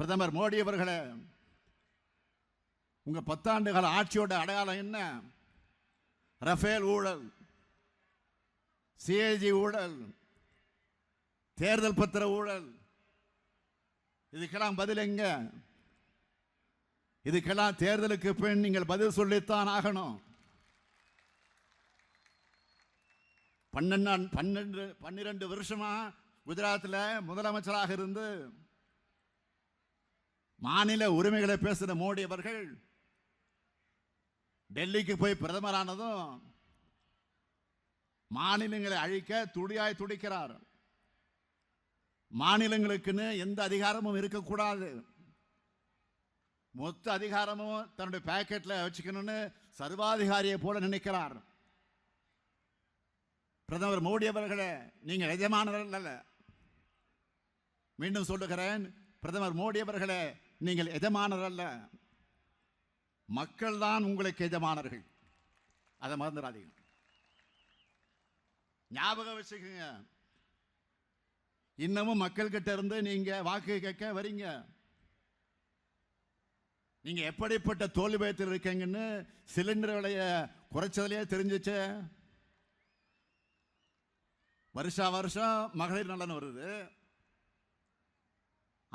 பிரதமர் மோடி அவர்களே உங்கள் பத்தாண்டு கால ஆட்சியோட அடையாளம் என்ன? ரஃபேல் ஊழல் சிஏஜி ஊழல் தேர்தல் பத்திர ஊழல் இதுக்கெல்லாம் பதில் எங்க? இதுக்கெல்லாம் தேர்தலுக்கு பின் நீங்கள் பதில் சொல்லித்தான் ஆகணும். பன்னெண்டு பன்னெண்டு பன்னிரெண்டு வருஷமா குஜராத்தில் முதலமைச்சராக இருந்து மாநில உரிமைகளை பேசுகிற மோடி அவர்கள் டெல்லிக்கு போய் பிரதமரானதும் மாநிலங்களை அழிக்க துடியாய் துடிக்கிறார். மாநிலங்களுக்குன்னு எந்த அதிகாரமும் இருக்கக்கூடாது. மொத்த அதிகாரமும் தன்னுடைய பாக்கெட்ல வச்சுக்கணும்னு சர்வாதிகாரியை போல நினைக்கிறார். பிரதமர் மோடி அவர்களே நீங்கள் எஜமானவர்கள் அல்ல. மீண்டும் சொல்லுகிறேன் பிரதமர் மோடி அவர்களே நீங்கள் எஜமானர் அல்ல மக்கள் தான் உங்களுக்கு எஜமானர்கள். அதை மறந்துடாதீங்க. ஞாபகம் வச்சுக்கோங்க. இன்னமும் மக்கள்கிட்ட இருந்து நீங்க வாக்கு கேட்க வரீங்க. நீங்க எப்படிப்பட்ட தோல்வி பயத்தில் இருக்கீங்கன்னு சிலிண்டர் விலைய குறைச்சதுலயே தெரிஞ்சிச்சு. வருஷா வருஷம் மகளிர் நலன் வருது.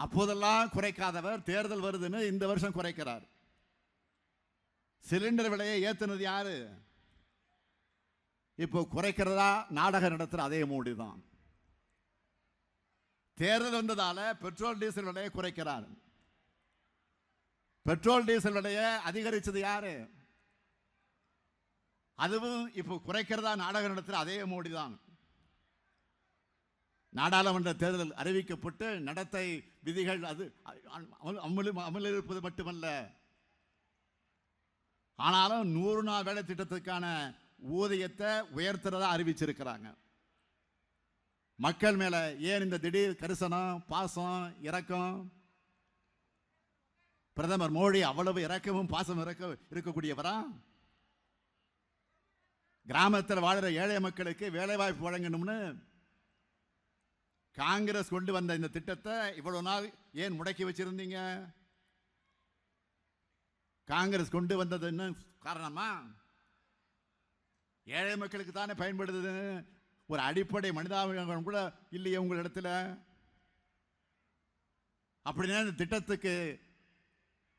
அப்போதெல்லாம் குறைக்காதவர் தேர்தல் வருதுன்னு இந்த வருஷம் குறைக்கிறார். சிலிண்டர் விலையை ஏற்றுனது யாரு? இப்போ குறைக்கிறதா நாடகம் நடத்துகிற அதே மூடி தான். தேர்தல் வந்ததால் பெட்ரோல் டீசல் விலையை குறைக்கிறார். பெட்ரோல் டீசல் விலையை அதிகரித்தது யாரு? அதுவும் இப்போ குறைக்கிறதா நாடகம் நடத்துகிற அதே மோடி தான். நாடாளுமன்ற தேர்தல் அறிவிக்கப்பட்டு நடத்தை விதிகள் அது அமல் அமலில் இருப்பது மட்டுமல்ல. ஆனாலும் நூறு நாள் வேலை திட்டத்துக்கான ஊதியத்தை உயர்த்துறதா அறிவிச்சிருக்கிறாங்க. மக்கள் மேலே ஏன் இந்த திடீர் கரிசனம் பாசம் இறக்கம் பிரதமர் மோடி அவ்வளவு இறக்கமும் பாசம் இறக்க இருக்கக்கூடியவரா? கிராமத்தில் வாழுற ஏழை மக்களுக்கு வேலைவாய்ப்பு வழங்கணும்னு காங்கிரஸ் கொண்டு வந்த இந்த திட்டத்தை இவ்வளவு நாள் ஏன் முடக்கி வச்சிருந்தீங்க? காங்கிரஸ் கொண்டு வந்தது என்ன காரணமா? ஏழை மக்களுக்கு தானே பயன்படுது. ஒரு அடிப்படை மனிதாபிமானம் கூட இல்லையே உங்கள் இடத்துல. அப்படின்னா இந்த திட்டத்துக்கு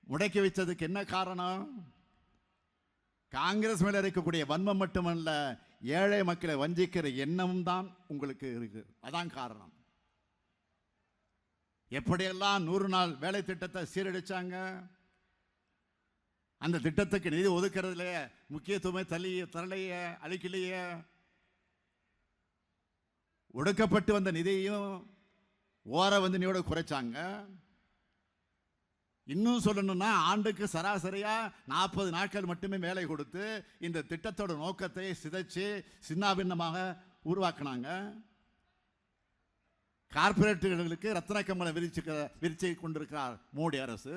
முடக்கி வச்சதுக்கு என்ன காரணம்? காங்கிரஸ் மேல இருக்கக்கூடிய வன்மம் மட்டுமல்ல ஏழை மக்களை வஞ்சிக்கிற எண்ணமும் தான் உங்களுக்கு இருக்கு. அதான் காரணம். எப்படியெல்லாம் நூறு நாள் வேலை திட்டத்தை சீரடித்தாங்க அந்த திட்டத்துக்கு நிதி ஒதுக்கிறதுல முக்கியத்துவமே தள்ளியே தரலையே அழிக்கலையே. ஒடுக்கப்பட்டு வந்த நிதியையும் ஓர வந்து நீட குறைச்சாங்க. இன்னும் சொல்லணும்னா ஆண்டுக்கு சராசரியாக நாற்பது நாட்கள் மட்டுமே வேலை கொடுத்து இந்த திட்டத்தோட நோக்கத்தை சிதைச்சு சின்னாபின்னமாக உருவாக்குனாங்க. கார்பரேட்டுகளுக்கு ரத்ன கம்பளம் விரிச்சு விரிச்சை கொண்டிருக்கிறார் மோடி அரசு.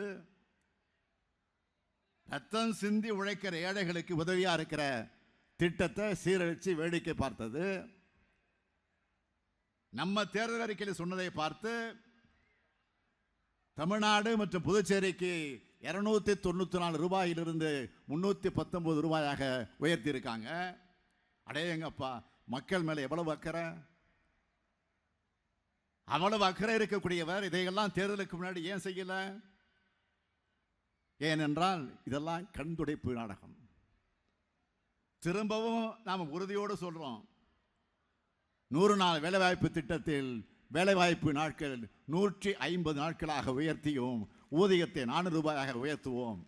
ரத்தம் சிந்தி உழைக்கிற ஏழைகளுக்கு உதவியா இருக்கிற திட்டத்தை சீரழிச்சு வேடிக்கை பார்த்தது. நம்ம தேர்தல் அறிக்கையில் சொன்னதை பார்த்து தமிழ்நாடு மற்றும் புதுச்சேரிக்கு இருநூத்தி தொண்ணூத்தி நாலு ரூபாயிலிருந்து முன்னூத்தி பத்தொன்பது ரூபாயாக உயர்த்தி இருக்காங்க மக்கள் மேல எவ்வளவு அக்கறை? அவ்வளவு அக்கறை இருக்கக்கூடியவர் இதையெல்லாம் தேர்தலுக்கு முன்னாடி ஏன் செய்யல? ஏனென்றால் இதெல்லாம் கண்துடைப்பு நாடகம். திரும்பவும் நாம் உறுதியோடு சொல்றோம். நூறு நாள் வேலைவாய்ப்பு திட்டத்தில் வேலைவாய்ப்பு நாட்கள் நூற்றி ஐம்பது நாட்களாக உயர்த்தியும் ஊதியத்தை நானூறு ரூபாயாக உயர்த்துவோம்.